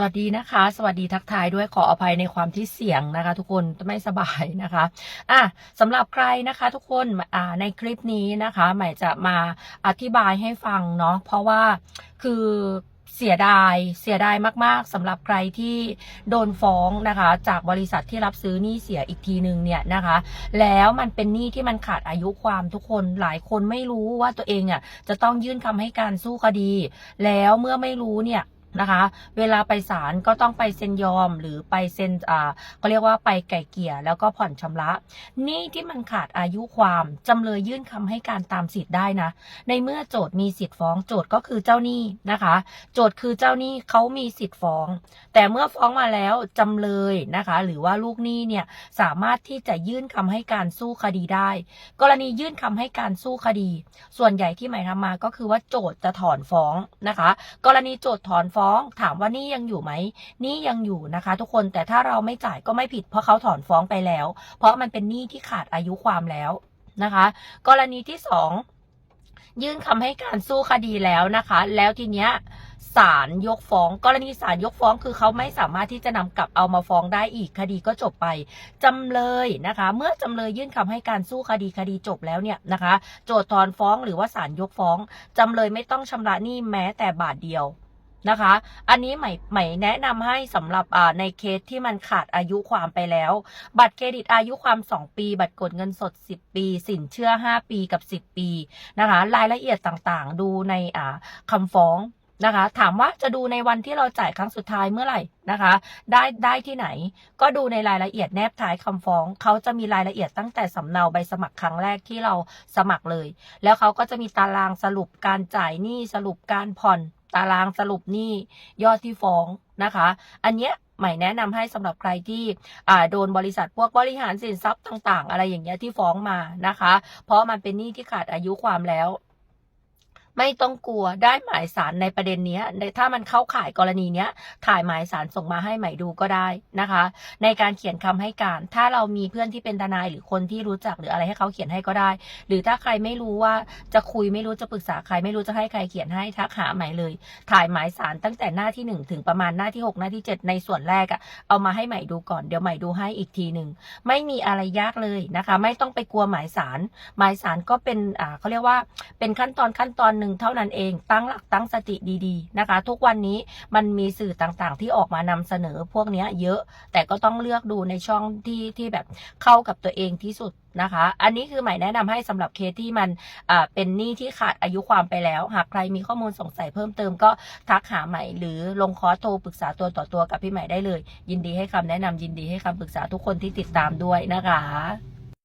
สวัสดีนะคะ สวัสดีทักทายด้วยขออภัยในความที่เสียงนะคะ ทุกคนไม่สบายนะคะอะสำหรับใครนะคะ ทุกคนอ่าในคลิปนี้นะคะ ใหม่จะมาอธิบายให้ฟังเนาะเพราะว่าคือเสียดายเสียดายมาก ๆสำหรับใครที่โดนฟ้องนะคะ จากบริษัทที่รับซื้อหนี้เสียอีกทีนึงเนี่ยนะคะ แล้วมันเป็นหนี้ที่มันขาดอายุความทุกคนหลายคนไม่รู้ว่าตัวเองเนี่ยจะต้องยื่นคำให้การสู้คดี แล้วเมื่อไม่รู้เนี่ย นะคะ เวลาไปศาลก็ต้องไปเซ็นยอมหรือไปเซ็นอ่าก็เรียกว่าไปไก่เกี่ยแล้วก็ผ่อนชำระหนี้ที่มันขาดอายุความจำเลยยื่นคำให้การตามสิทธิ์ได้นะ ในเมื่อโจทย์มีสิทธิ์ฟ้องโจทย์ก็คือเจ้าหนี้นะคะ โจทย์คือเจ้าหนี้เขามีสิทธิ์ฟ้อง แต่เมื่อฟ้องมาแล้วจำเลยนะคะ หรือว่าลูกหนี้เนี่ยสามารถที่จะยื่นคำให้การสู้คดีได้ กรณียื่นคำให้การสู้คดี ส่วนใหญ่ที่หมายทำมาก็คือว่าโจทย์จะถอนฟ้องนะคะ กรณีโจทย์ถอนฟ้องถามว่านี่ยังอยู่ไหมนี่ยังอยู่นะคะ ทุกคนแต่ถ้าเราไม่จ่ายก็ไม่ผิด เพราะเขาถอนฟ้องไปแล้ว เพราะมันเป็นหนี้ที่ขาดอายุความแล้วนะคะ กรณีที่สองยื่นคำให้การสู้คดีแล้วนะคะ แล้วทีเนี้ยศาลยกฟ้อง กรณีศาลยกฟ้องคือเขาไม่สามารถที่จะนำกลับเอามาฟ้องได้อีกคดีก็จบไปจำเลยนะคะ เมื่อจำเลยยื่นคำให้การสู้คดีคดีจบแล้วเนี่ยนะคะ โจทย์ถอนฟ้องหรือว่าศาลยกฟ้องจำเลยไม่ต้องชำระหนี้แม้แต่บาทเดียว นะคะ อันนี้ใหม่ใหม่แนะนำให้สำหรับในเคสที่มันขาดอายุความไปแล้ว บัตรเครดิตอายุความ 2 ปี บัตรกดเงินสด 10 ปี สินเชื่อ 5 ปีกับ 10 ปีนะคะ รายละเอียดต่างๆ ดูในอ่าคำฟ้องนะคะ ถามว่าจะดูในวันที่เราจ่ายครั้งสุดท้ายเมื่อไหร่นะคะ ได้ได้ที่ไหน ก็ดูในรายละเอียดแนบท้ายคำฟ้อง เขาจะมีรายละเอียดตั้งแต่สำเนาใบสมัครครั้งแรกที่เราสมัครเลย แล้วเขาก็จะมีตารางสรุปการจ่ายหนี้สรุปการผ่อน ตารางสรุปหนี้ยอดที่ฟ้องนะคะ อันเนี้ยใหม่แนะนำให้สำหรับใครที่อ่าโดนบริษัทพวกบริหารสินทรัพย์ต่าง ๆ อะไรอย่างเงี้ยที่ฟ้องมานะคะ เพราะมันเป็นหนี้ที่ขาดอายุความแล้ว ไม่ต้องกลัวได้หมายสารในประเด็นนี้ในถ้ามันเข้าข่ายกรณีเนี้ย ถ่ายหมายสารส่งมาให้ใหม่ดูก็ได้นะคะ ในการเขียนคำให้การ ถ้าเรามีเพื่อนที่เป็นทนายหรือคนที่รู้จักหรืออะไรให้เขาเขียนให้ก็ได้ หรือถ้าใครไม่รู้ว่าจะคุยไม่รู้จะปรึกษาใครไม่รู้จะให้ใครเขียนให้ทักหาใหม่เลย ถ่ายหมายสารตั้งแต่หน้าที่หนึ่งถึงประมาณหน้าที่หกหน้าที่เจ็ดในส่วนแรกอะเอามาให้ใหม่ดูก่อนเดี๋ยวใหม่ดูให้อีกทีหนึ่งไม่มีอะไรยากเลยนะคะ ไม่ต้องไปกลัวหมายสารหมายสารก็เป็นอ่าเขาเรียกว่าเป็นขั้นตอนขั้นตอนหนึ่งเท่านั้นเองตั้งหลักตั้งสติดีๆนะคะ ทุกวันนี้มันมีสื่อต่างๆ ที่ออกมานำเสนอพวกนี้เยอะ แต่ก็ต้องเลือกดูในช่องที่ที่แบบเข้ากับตัวเองที่สุดนะคะ อันนี้คือหมายแนะนำให้สำหรับเคสที่มันเป็นหนี้ที่ขาดอายุความไปแล้ว หากใครมีข้อมูลสงสัยเพิ่มเติมก็ทักหาใหม่หรือลงคอร์สโทรปรึกษาตัวต่อตัวกับพี่ใหม่ได้เลย ยินดีให้คำแนะนำยินดีให้คำปรึกษาทุกคนที่ติดตามด้วยนะคะ